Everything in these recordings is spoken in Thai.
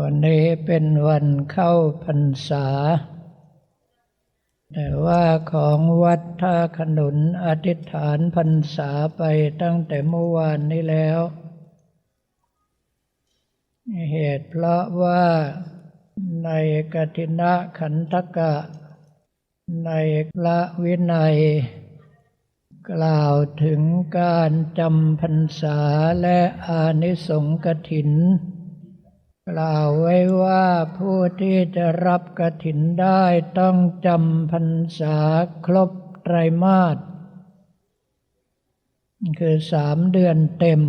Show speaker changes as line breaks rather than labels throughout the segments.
วันนี้เป็นวันเข้าพรรษา แต่ว่าของวัดท่าขนุนอธิษฐานพรรษาไปตั้งแต่เมื่อวานนี้แล้ว เหตุเพราะว่าในกตินะขันธกะ ในพระวินัย กล่าวถึงการจำพรรษาและอานิสงส์กถิน กล่าวไว้ว่าผู้ที่จะรับกระถินได้ต้องจำพรรษาครบไตรมาสคือสามเดือนเต็ม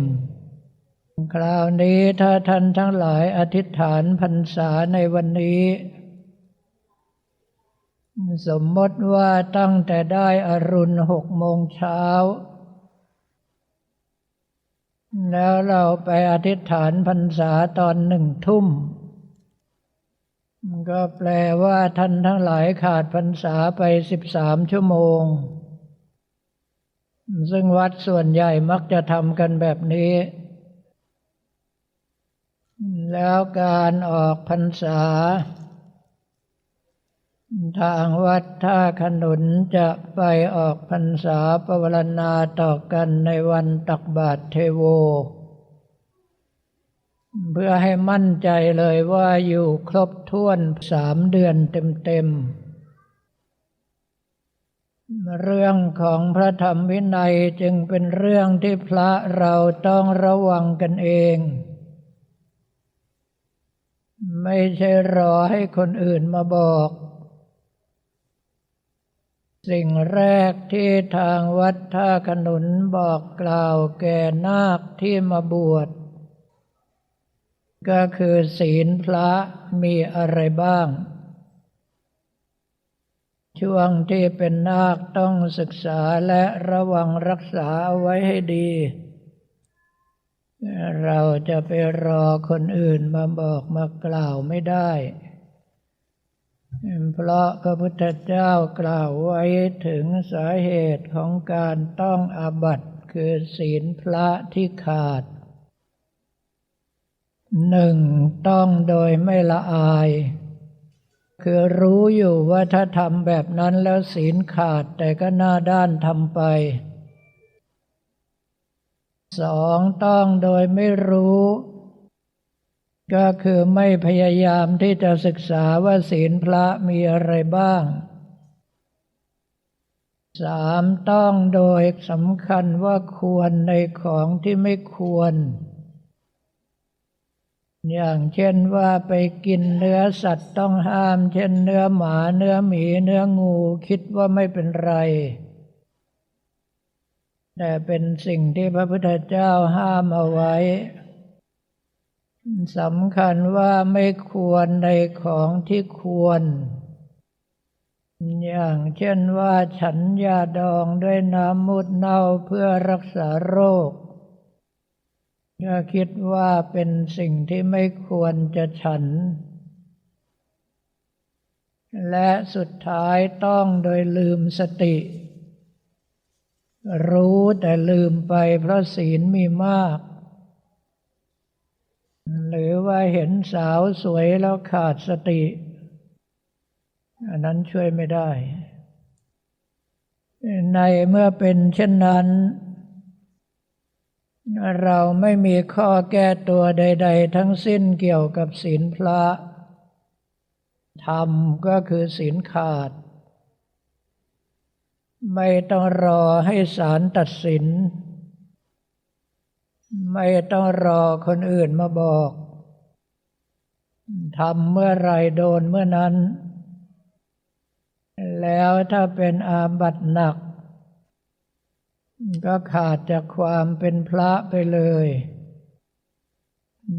คราวนี้ถ้าท่านทั้งหลายอธิษฐานพรรษาในวันนี้ สมมติว่าตั้งแต่ได้อรุณหกโมงเช้า แล้วเราไปอธิษฐานพรรษาตอนหนึ่งทุ่ม ก็แปลว่าท่านทั้งหลายขาดพรรษาไปสิบสามชั่วโมง ซึ่งวัดส่วนใหญ่มักจะทำกันแบบนี้ แล้วการออกพรรษา ทางวัดท่าขนุนจะไปออกพรรษาปวารณาต่อกันในวันตักบาตรเทโว เพื่อให้มั่นใจเลยว่าอยู่ครบถ้วนสามเดือนเต็มๆ เรื่องของพระธรรมวินัยจึงเป็นเรื่องที่พระเราต้องระวังกันเองไม่ใช่รอให้คนอื่นมาบอก สิ่งแรกที่ทางวัดท่าขนุนบอกกล่าวแก่นาคที่มาบวช ก็คือศีลพระมีอะไรบ้าง ช่วงที่เป็นนาคต้องศึกษาและระวังรักษาไว้ให้ดี เราจะไปรอคนอื่นมาบอกมากล่าวไม่ได้ เพราะพระพุทธเจ้ากล่าวไว้ถึงสาเหตุของการต้องอาบัตคือศีลพระที่ขาดหนึ่งต้องโดยไม่ละอาย คือรู้อยู่ว่าถ้าทำแบบนั้นแล้วศีลขาดแต่ก็หน้าด้านทำไปสองต้องโดยไม่รู้ ก็คือไม่พยายามที่จะศึกษาว่าศีลพระมีอะไรบ้างสามต้องโดยสำคัญว่าควรในของที่ไม่ควร อย่างเช่นว่าไปกินเนื้อสัตว์ต้องห้าม เช่นเนื้อหมาเนื้อหมีเนื้องูคิดว่าไม่เป็นไร แต่เป็นสิ่งที่พระพุทธเจ้าห้ามเอาไว้ สำคัญว่าไม่ควรในของที่ควร อย่างเช่นว่าฉันยาดองด้วยน้ำมุดเน่าเพื่อรักษาโรคก็คิดว่าเป็นสิ่งที่ไม่ควรจะฉัน และสุดท้ายต้องโดยลืมสติ รู้แต่ลืมไปเพราะศีลมีมาก หรือว่าเห็นสาวสวยแล้วขาดสติ อันนั้นช่วยไม่ได้ ในเมื่อเป็นเช่นนั้น เราไม่มีข้อแก้ตัวใด ๆ ทั้งสิ้นเกี่ยวกับศีลพระธรรมก็คือศีลขาด ไม่ต้องรอให้ศาลตัดสิน ไม่ต้องรอคนอื่นมาบอกทำเมื่อไรโดนเมื่อนั้น แล้วถ้าเป็นอาบัติหนัก ก็ขาดจากความเป็นพระไปเลย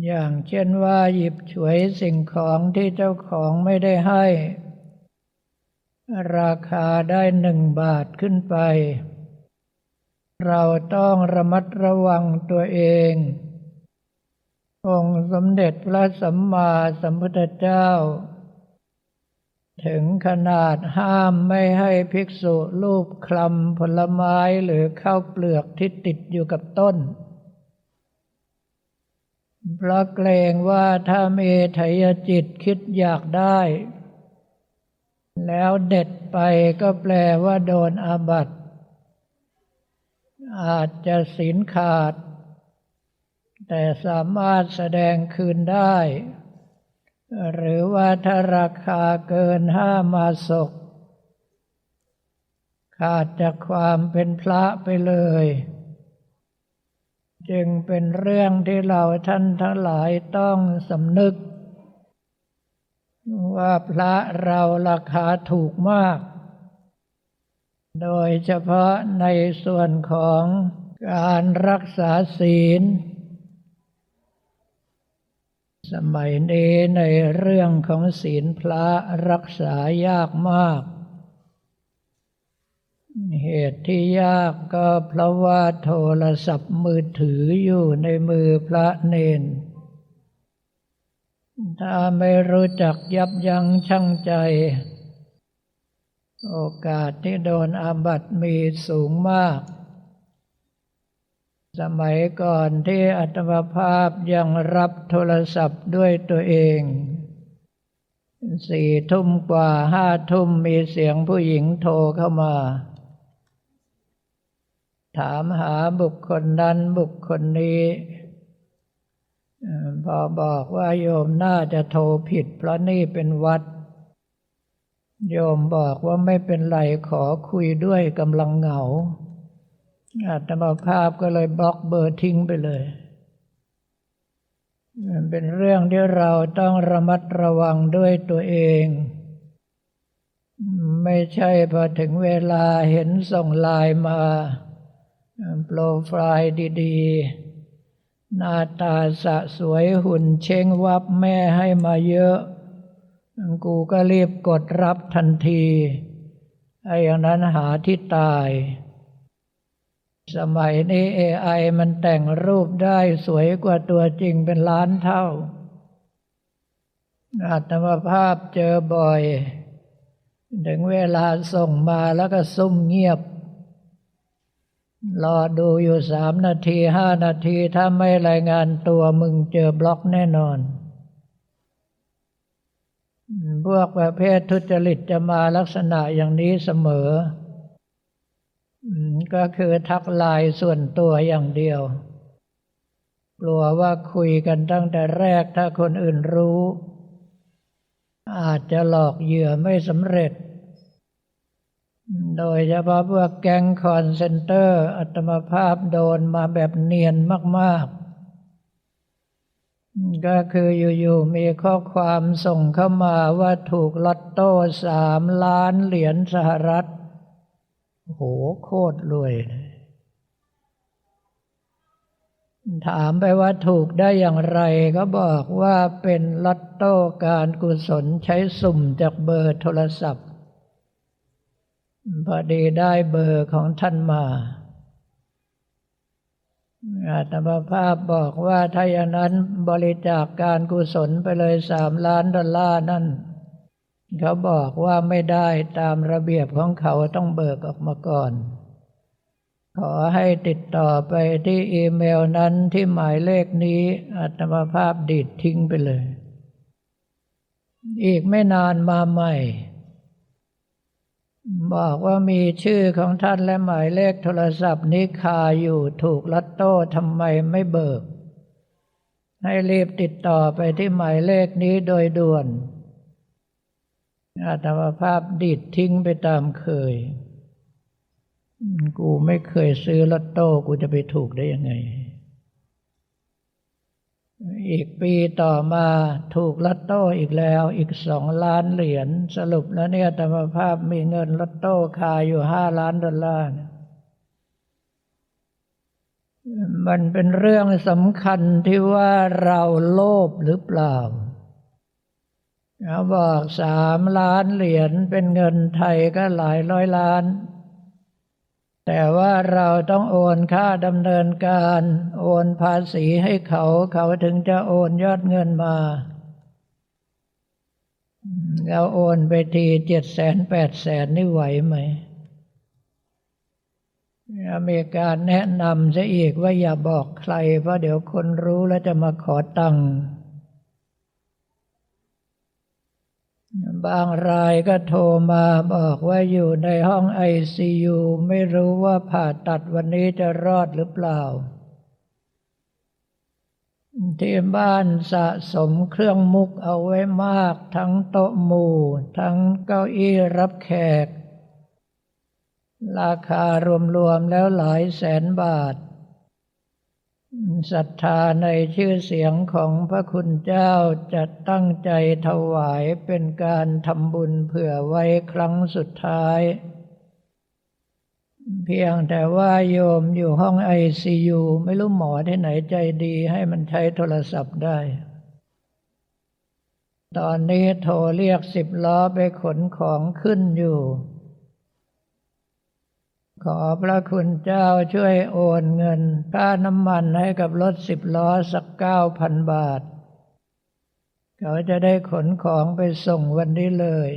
อย่างเช่นว่าหยิบฉวยสิ่งของที่เจ้าของไม่ได้ให้ ราคาได้หนึ่งบาทขึ้นไป เราต้องระมัดระวังตัวเอง องค์สมเด็จพระสัมมาสัมพุทธเจ้า ถึงขนาดห้ามไม่ให้ภิกษุรูปคลำผลไม้หรือข้าวเปลือกที่ติดอยู่กับต้น เพราะเกรงว่าถ้ามีทยจิตคิดอยากได้ แล้วเด็ดไปก็แปลว่าโดนอาบัติ อาจจะศีลขาด แต่สามารถแสดงคืนได้ หรือว่าถ้าราคาเกินห้ามาศก ขาดจากความเป็นพระไปเลย จึงเป็นเรื่องที่เราท่านทั้งหลายต้องสำนึก ว่าพระเราราคาถูกมาก โดยเฉพาะในส่วนของการรักษาศีล สมัยนี้ในเรื่องของศีลพระรักษายากมาก เหตุที่ยากก็เพราะว่าโทรศัพท์มือถืออยู่ในมือพระเนนถ้าไม่รู้จักยับยั้งชั่งใจ โอกาสที่โดนอาบัติมีสูงมาก สมัยก่อนที่อัตมภาพยังรับโทรศัพท์ด้วยตัวเอง สี่ทุ่มกว่าห้าทุ่มมีเสียงผู้หญิงโทรเข้ามา ถามหาบุคคลนั้นบุคคลนี้พอบอกว่าโยมน่าจะโทรผิดเพราะนี่เป็นวัด โยมบอกว่าไม่เป็นไรขอคุยด้วยกำลังเหงาอาตมาภาพก็เลยบล็อกเบอร์ทิ้งไปเลย มันเป็นเรื่องที่เราต้องระมัดระวังด้วยตัวเอง ไม่ใช่พอถึงเวลาเห็นส่งไลน์มาโปรไฟล์ดีๆ หน้าตาสะสวยหุ่นเช้งวับแม่ให้มาเยอะ กูก็รีบกดรับทันที ไอ้อย่างนั้นหาที่ตาย สมัยนี้ AI มันแต่งรูปได้สวยกว่าตัวจริงเป็นล้านเท่า อัตมภาพเจอบ่อย ถึงเวลาส่งมาแล้วก็ซุ่มเงียบ รอดูอยู่สามนาทีห้านาทีถ้าไม่รายงานตัวมึงเจอบล็อกแน่นอน พวกประเภททุจริตจะมาลักษณะอย่างนี้เสมอ ก็คือทักลายส่วนตัวอย่างเดียว กลัวว่าคุยกันตั้งแต่แรกถ้าคนอื่นรู้ อาจจะหลอกเหยื่อไม่สำเร็จ โดยเฉพาะพวกแก๊งคอนเซนเตอร์ อัตมภาพโดนมาแบบเนียนมาก ๆ ก็คืออยู่ๆมีข้อความส่งเข้ามาว่าถูกลอตโต้สามล้านเหรียญสหรัฐ โหโคตรรวย ถามไปว่าถูกได้อย่างไรก็บอกว่าเป็นลอตโต้การกุศลใช้สุ่มจากเบอร์โทรศัพท์ พอดีได้เบอร์ของท่านมา อาตมาภาพบอกว่าถ้าอย่างนั้นบริจาคการกุศลไปเลยสามล้านดอลลาร์นั่น เขาบอกว่าไม่ได้ตามระเบียบของเขาต้องเบิกออกมาก่อน ขอให้ติดต่อไปที่อีเมลนั้นที่หมายเลขนี้อาตมาภาพดีดทิ้งไปเลย อีกไม่นานมาใหม่ บอกว่ามีชื่อของท่านและหมายเลขโทรศัพท์นี้คาอยู่ถูกลัตโต้ทำไมไม่เบิก ให้รีบติดต่อไปที่หมายเลขนี้โดยด่วนอาตมาภาพดิดทิ้งไปตามเคย กูไม่เคยซื้อลัตโต้กูจะไปถูกได้ยังไง อีกปีต่อมาถูกลัตโต้อีกแล้วอีกสองล้านเหรียญสรุปแล้วเนี่ยธรรมภาพมีเงินลัตโต้คาอยู่ห้าล้านดอลลาร์มันเป็นเรื่องสำคัญที่ว่าเราโลภหรือเปล่าเขาบอกสามล้านเหรียญเป็นเงินไทยก็หลายร้อยล้าน แต่ว่าเราต้องโอนค่าดำเนินการ โอนภาษีให้เขาเขาถึงจะโอนยอดเงินมาเราโอนไปทีเจ็ดแสนแปดแสนนี่ไหวไหม อเมีกาแนะนำซะอีกว่าอย่าบอกใคร เพราะเดี๋ยวคนรู้แล้วจะมาขอตังค์ บางรายก็โทรมาบอกว่าอยู่ในห้องไอซียูไม่รู้ว่าผ่าตัดวันนี้จะรอดหรือเปล่า ที่บ้านสะสมเครื่องมุกเอาไว้มาก ทั้งโต๊ะหมู่ ทั้งเก้าอี้รับแขก ราคารวมๆแล้วหลายแสนบาท ศรัทธาในชื่อเสียงของพระคุณเจ้าจะตั้งใจถวายเป็นการทำบุญเผื่อไว้ครั้งสุดท้าย เพียงแต่ว่าโยมอยู่ห้องไอซียูไม่รู้หมอที่ไหนใจดีให้มันใช้โทรศัพท์ได้ ตอนนี้โทรเรียกสิบล้อไปขนของขึ้นอยู่ ขอพระคุณเจ้าช่วยโอนเงิน ค่าน้ำมันให้กับรถสิบล้อสักเก้าพันบาท เขาจะได้ขนของไปส่งวันนี้เลย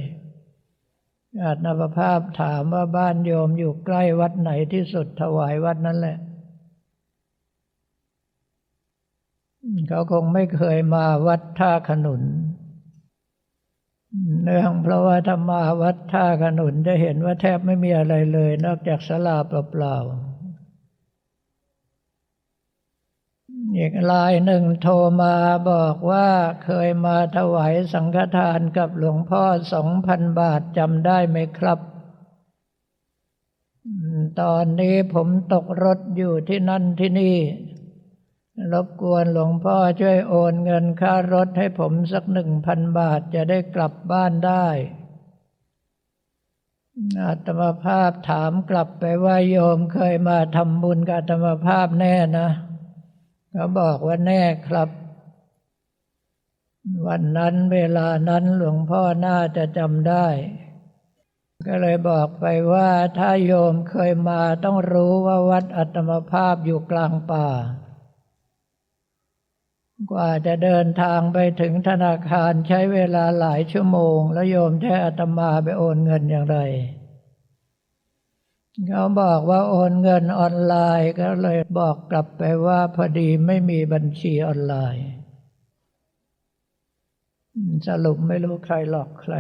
อาจนภาพถามว่าบ้านโยมอยู่ใกล้วัดไหนที่สุดถวายวัดนั้นแหละ เขาคงไม่เคยมาวัดท่าขนุน เนื่องเพราะว่าธรรมาวัดท่าขนุนจะเห็นว่าแทบไม่มีอะไรเลย นอกจากสลาเปล่าๆอีกลายหนึ่งโทรมาบอกว่าเคยมาถวายสังฆทานกับหลวงพ่อสองพันบาทจำได้ไหมครับ ตอนนี้ผมตกรถอยู่ที่นั่นที่นี่ รบกวนหลวงพ่อช่วยโอนเงินค่ารถให้ผมสักหนึ่งพันบาทจะได้กลับบ้านได้ อาตมาภาพถามกลับไปว่าโยมเคยมาทำบุญกับอาตมาภาพแน่นะเขาบอกว่าแน่ครับ วันนั้นเวลานั้นหลวงพ่อน่าจะจำได้ ก็เลยบอกไปว่าถ้าโยมเคยมาต้องรู้ว่าวัดอัตมภาพอยู่กลางป่า กว่าจะเดินทางไปถึงธนาคารใช้เวลาหลายชั่วโมง แล้วโยมใช้อาตมาไปโอนเงินอย่างไร เขาบอกว่าโอนเงินออนไลน์ก็เลยบอกกลับไปว่าพอดีไม่มีบัญชีออนไลน์ สรุปไม่รู้ใครหลอกใคร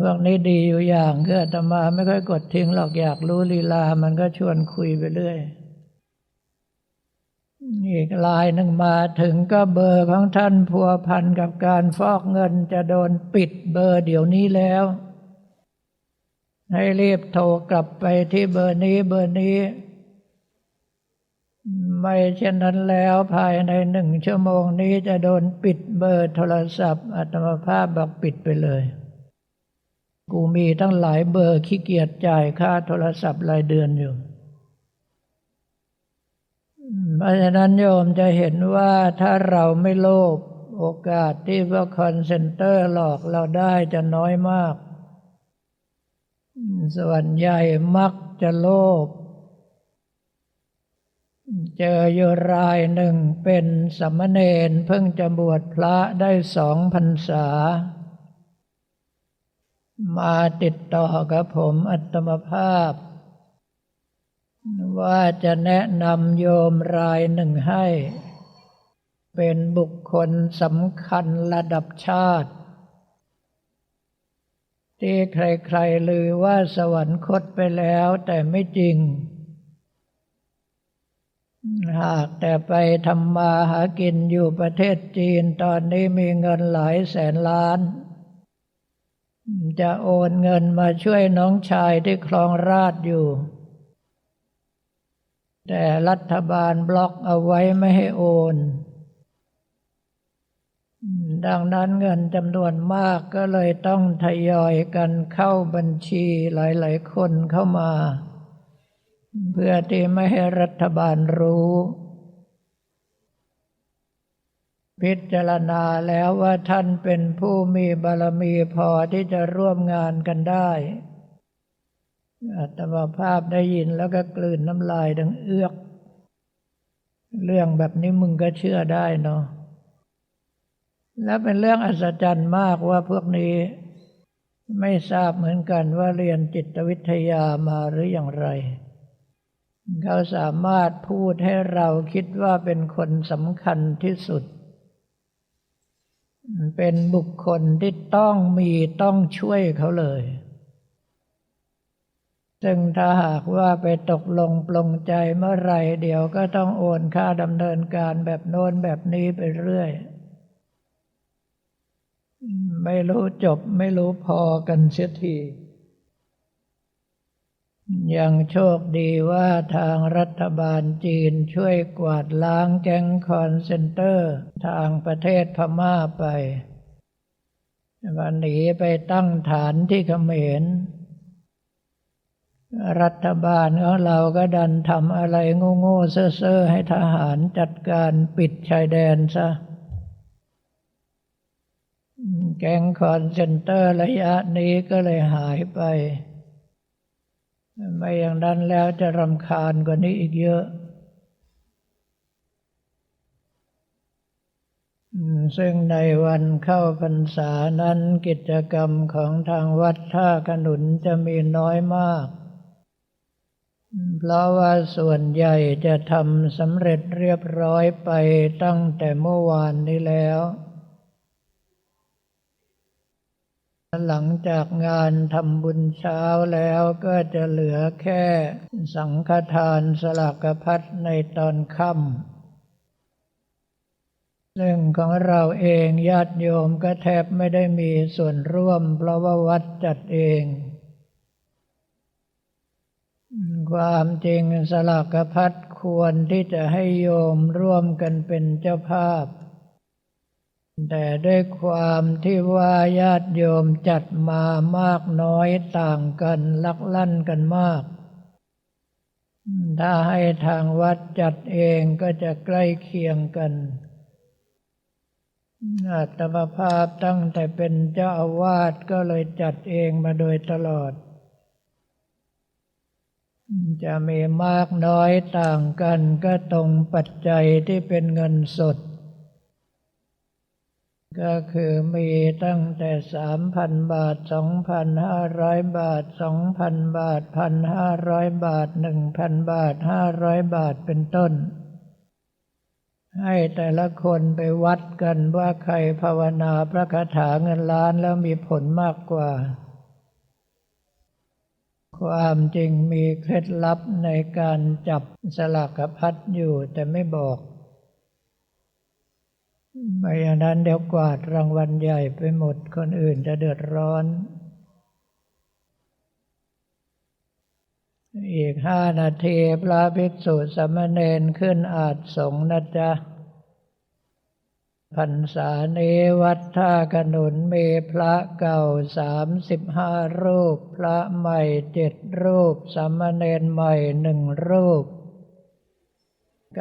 พวกนี้ดีอยู่อย่างคืออาตมาไม่ค่อยกดทิ้งหรอกอยากรู้ลีลา มันก็ชวนคุยไปเรื่อย อีกลายหนึ่งมาถึงก็เบอร์ของท่านพัวพันกับการฟอกเงินจะโดนปิดเบอร์เดี๋ยวนี้แล้ว ให้รีบโทรกลับไปที่เบอร์นี้เบอร์นี้ ไม่เช่นนั้นแล้วภายในหนึ่งชั่วโมงนี้จะโดนปิดเบอร์โทรศัพท์อัตมภาพบอกปิดไปเลย กูมีตั้งหลายเบอร์ขี้เกียจจ่ายค่าโทรศัพท์รายเดือนอยู่ เพราะฉะนั้นโยมจะเห็นว่าถ้าเราไม่โลภโอกาสที่พวกคอนเซนเตอร์หลอกเราได้จะน้อยมาก ส่วนใหญ่มักจะโลภเจออยู่รายหนึ่งเป็นสมณเณรเพิ่งจะบวชพระได้สองพรรษา มาติดต่อกับผมอัตมภาพ ว่าจะแนะนำโยมรายหนึ่งให้ เป็นบุคคลสำคัญระดับชาติ ที่ใครๆลือว่าสวรรคตไปแล้วแต่ไม่จริง หากแต่ไปทำมาหากินอยู่ประเทศจีนตอนนี้มีเงินหลายแสนล้านจะโอนเงินมาช่วยน้องชายที่คลองราชอยู่ แต่รัฐบาลบล็อกเอาไว้ไม่ให้โอน ดังนั้นเงินจำนวนมากก็เลยต้องทยอยกันเข้าบัญชีหลายๆคนเข้ามา เพื่อที่ไม่ให้รัฐบาลรู้ พิจารณาแล้วว่าท่านเป็นผู้มีบารมีพอที่จะร่วมงานกันได้ อัตมาภาพได้ยินแล้วก็กลืนน้ำลายดังเอื้อก เรื่องแบบนี้มึงก็เชื่อได้เนาะแล้วเป็นเรื่องอัศจรรย์มากว่าพวกนี้ ไม่ทราบเหมือนกันว่าเรียนจิตวิทยามาหรืออย่างไร เขาสามารถพูดให้เราคิดว่าเป็นคนสำคัญที่สุด เป็นบุคคลที่ต้องมีต้องช่วยเขาเลย ซึ่งถ้าหากว่าไปตกลงปลงใจเมื่อไรเดี๋ยวก็ต้องโอนค่าดำเนินการแบบโน้นแบบนี้ไปเรื่อย ไม่รู้จบไม่รู้พอกันเสียทียังโชคดีว่าทางรัฐบาลจีนช่วยกวาดล้างแก๊งคอนเซนเตอร์ ทางประเทศพม่าไปวันหนีไปตั้งฐานที่เขมร รัฐบาลของเราก็ดันทำอะไรโง่ๆเซ่อๆให้ทหารจัดการปิดชายแดนซะ แก๊งคอนเซนเตอร์ระยะนี้ก็เลยหายไป ไม่อย่างนั้นแล้วจะรำคาญกว่านี้อีกเยอะ ซึ่งในวันเข้าพรรษานั้นกิจกรรมของทางวัดท่าขนุนจะมีน้อยมาก เพราะว่าส่วนใหญ่จะทำสำเร็จเรียบร้อยไปตั้งแต่เมื่อวานนี้แล้ว หลังจากงานทำบุญเช้าแล้วก็จะเหลือแค่สังฆทานสลักพัดในตอนค่ำซึ่องของเราเองญาติโยมก็แทบไม่ได้มีส่วนร่วม เพราะว่าวัดจัดเอง ความจริงสลักพัดควรที่จะให้โยมร่วมกันเป็นเจ้าภาพ แต่ด้วยความที่ว่าญาติโยมจัดมามากน้อยต่างกันลักลั่นกันมาก ถ้าให้ทางวัดจัดเองก็จะใกล้เคียงกันอาตมาภาพตั้งแต่เป็นเจ้าอาวาสก็เลยจัดเองมาโดยตลอด จะมีมากน้อยต่างกันก็ตรงปัจจัยที่เป็นเงินสด ก็คือมีตั้งแต่สามพันบาทสองพันห้าร้อยบาทสองพันบาทพันห้าร้อยบาทหนึ่งพันบาทห้าร้อยบาทเป็นต้น ให้แต่ละคนไปวัดกันว่าใครภาวนาพระคาถาเงินล้านแล้วมีผลมากกว่า ความจริงมีเคล็ดลับในการจับสลากพัดอยู่แต่ไม่บอกไม่อย่างนั้นเดี๋ยวกวาดรางวัลใหญ่ไปหมดคนอื่นจะเดือดร้อน อีกห้านาทีพระภิกษุสมณเณรขึ้นอาจสงนะจ๊ะ พรรษาเนวัดท่ากนุนมีพระเก่าสามสิบห้ารูป พระใหม่เจ็ดรูปสมณเณรใหม่หนึ่งรูป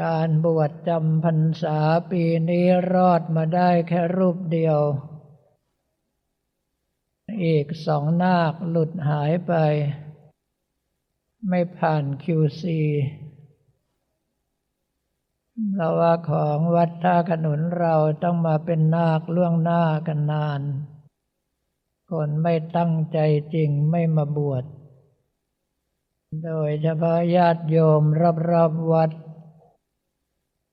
การบวชจำพรรษาปีนี้รอดมาได้แค่รูปเดียว อีกสองนาคหลุดหายไป ไม่ผ่านคิวซี เราว่าของวัดท่าขนุนเราต้องมาเป็นนาคล่วงหน้ากันนาน คนไม่ตั้งใจจริงไม่มาบวช โดยเฉพาะญาติโยมรอบๆวัด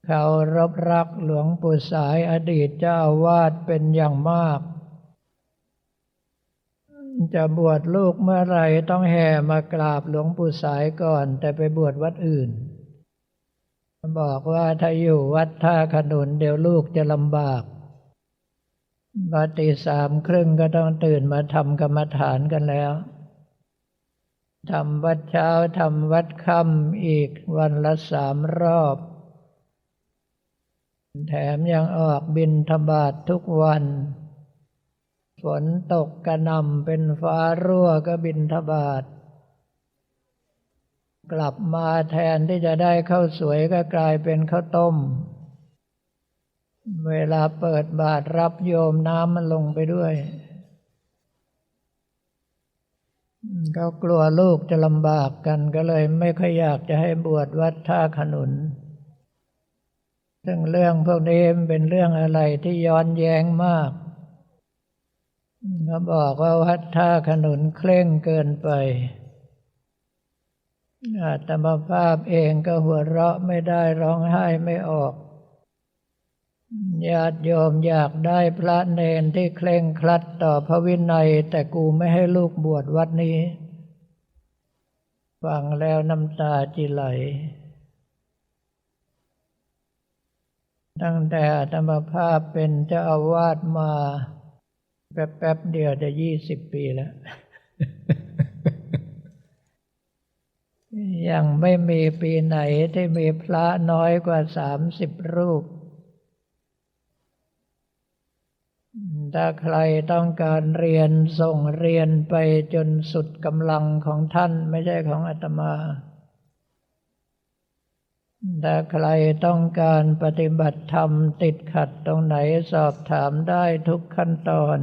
เขารบรักหลวงปู่สายอดีตเจ้าวาดเป็นอย่างมาก จะบวชลูกเมื่อไรต้องแห่มากราบหลวงปู่สายก่อน แต่ไปบวชวัดอื่น บอกว่าถ้าอยู่วัดท่าขนุนเดี๋ยวลูกจะลำบากบัตีสามครึ่งก็ต้องตื่นมาทำกรรมฐานกันแล้วทำวัดเช้าทำวัดค่ำอีกวันละสามรอบ แถมยังออกบินทบาททุกวัน ฝนตกกระนำเป็นฟ้ารั่วก็บินทบาท กลับมาแทนที่จะได้ข้าวสวยก็กลายเป็นข้าวต้ม เวลาเปิดบาทรับโยมน้ำมันลงไปด้วย ก็กลัวลูกจะลำบากกันก็เลยไม่ค่อยอยากจะให้บวชวัดท่าขนุน ซึ่งเรื่องพวกนี้เป็นเรื่องอะไรที่ย้อนแย้งมากเขาบอกว่าวัดท่าขนุนเคร่งเกินไป อาตมาภาพเองก็หัวเราะไม่ได้ร้องไห้ไม่ออกญาติโยมอยากได้พระเนนที่เคร่งครัดต่อพระวินัย แต่กูไม่ให้ลูกบวชวัดนี้ ฟังแล้วน้ำตาจิไหล ตั้งแต่อาตมาภาพเป็นเจ้าอาวาสมา แป๊บๆเดียวจะยี่สิบปีแล้ว ยังไม่มีปีไหนที่มีพระน้อยกว่าสามสิบรูป ถ้าใครต้องการเรียนส่งเรียนไปจนสุดกำลังของท่านไม่ใช่ของอาตมา ถ้าใครต้องการปฏิบัติธรรมติดขัดตรงไหนสอบถามได้ทุกขั้นตอน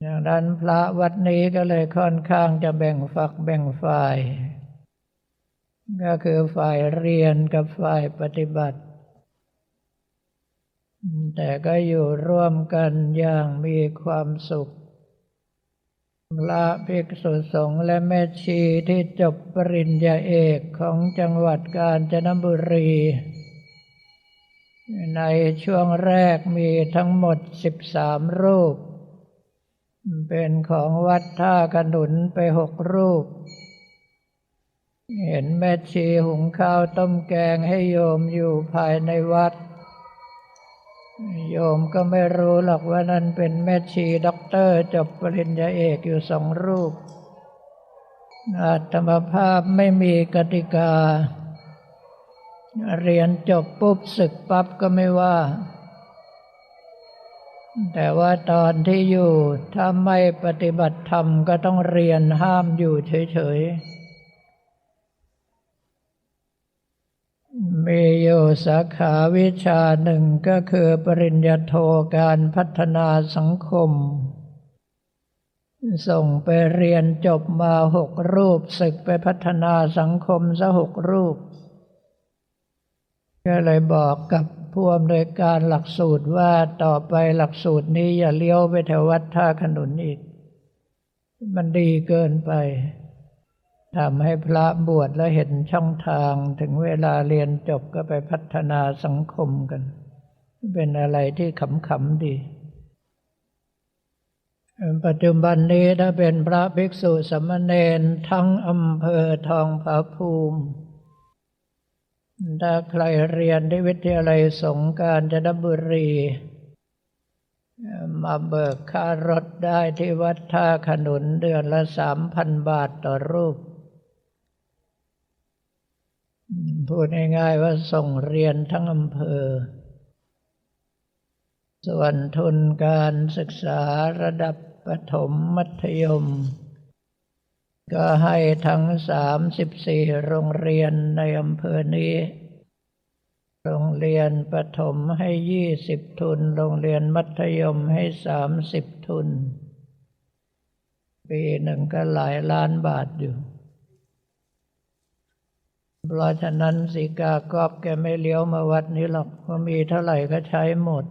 อย่างนั้นพระวัดนี้ก็เลยค่อนข้างจะแบ่งฝักแบ่งฝ่าย ก็คือฝ่ายเรียนกับฝ่ายปฏิบัติ แต่ก็อยู่ร่วมกันอย่างมีความสุขพระภิกษุสงฆ์และแม่ชีที่จบปริญญาเอกของจังหวัดกาญจนบุรี ในช่วงแรกมีทั้งหมด13รูป เป็นของวัดท่ากระหนุนไปหกรูป เห็นแม่ชีหุงข้าวต้มแกงให้โยมอยู่ภายในวัด โยมก็ไม่รู้หรอกว่านั่นเป็นแม่ชีด็อกเตอร์จบปริญญาเอกอยู่สองรูปอาตมภาพไม่มีกติกา เรียนจบปุ๊บศึกปั๊บก็ไม่ว่า แต่ว่าตอนที่อยู่ถ้าไม่ปฏิบัติธรรมก็ต้องเรียนห้ามอยู่เฉยๆ มีอยู่สาขาวิชาหนึ่งก็คือปริญญาโทการพัฒนาสังคม ส่งไปเรียนจบมาหกรูปศึกไปพัฒนาสังคมซะหกรูป ก็เลยบอกกับผู้อำนวยการหลักสูตรว่าต่อไปหลักสูตรนี้อย่าเลี้ยวไปแถววัดท่าขนุนอีก มันดีเกินไป ทำให้พระบวชแล้วเห็นช่องทางถึงเวลาเรียนจบก็ไปพัฒนาสังคมกัน เป็นอะไรที่ขำๆดี ปัจจุบันนี้ถ้าเป็นพระภิกษุสามเณรทั้งอำเภอทองผาภูมิถ้าใครเรียนที่วิทยาลัยสงการจนบุรี มาเบิกค่ารถได้ที่วัดท่าขนุนเดือนละสามพันบาทต่อรูป พูดง่ายๆว่าส่งเรียนทั้งอำเภอ ส่วนทุนการศึกษาระดับประถมมัธยม ก็ให้ทั้งสามสิบสี่โรงเรียนในอำเภอนี้ โรงเรียนประถมให้ยี่สิบทุน โรงเรียนมัธยมให้สามสิบทุน ปีหนึ่งก็หลายล้านบาทอยู่ เพราะฉะนั้นสีกากรอบแกไม่เลี้ยวมาวัดนี้หรอกเพราะมีเท่าไหร่ก็ใช้หมด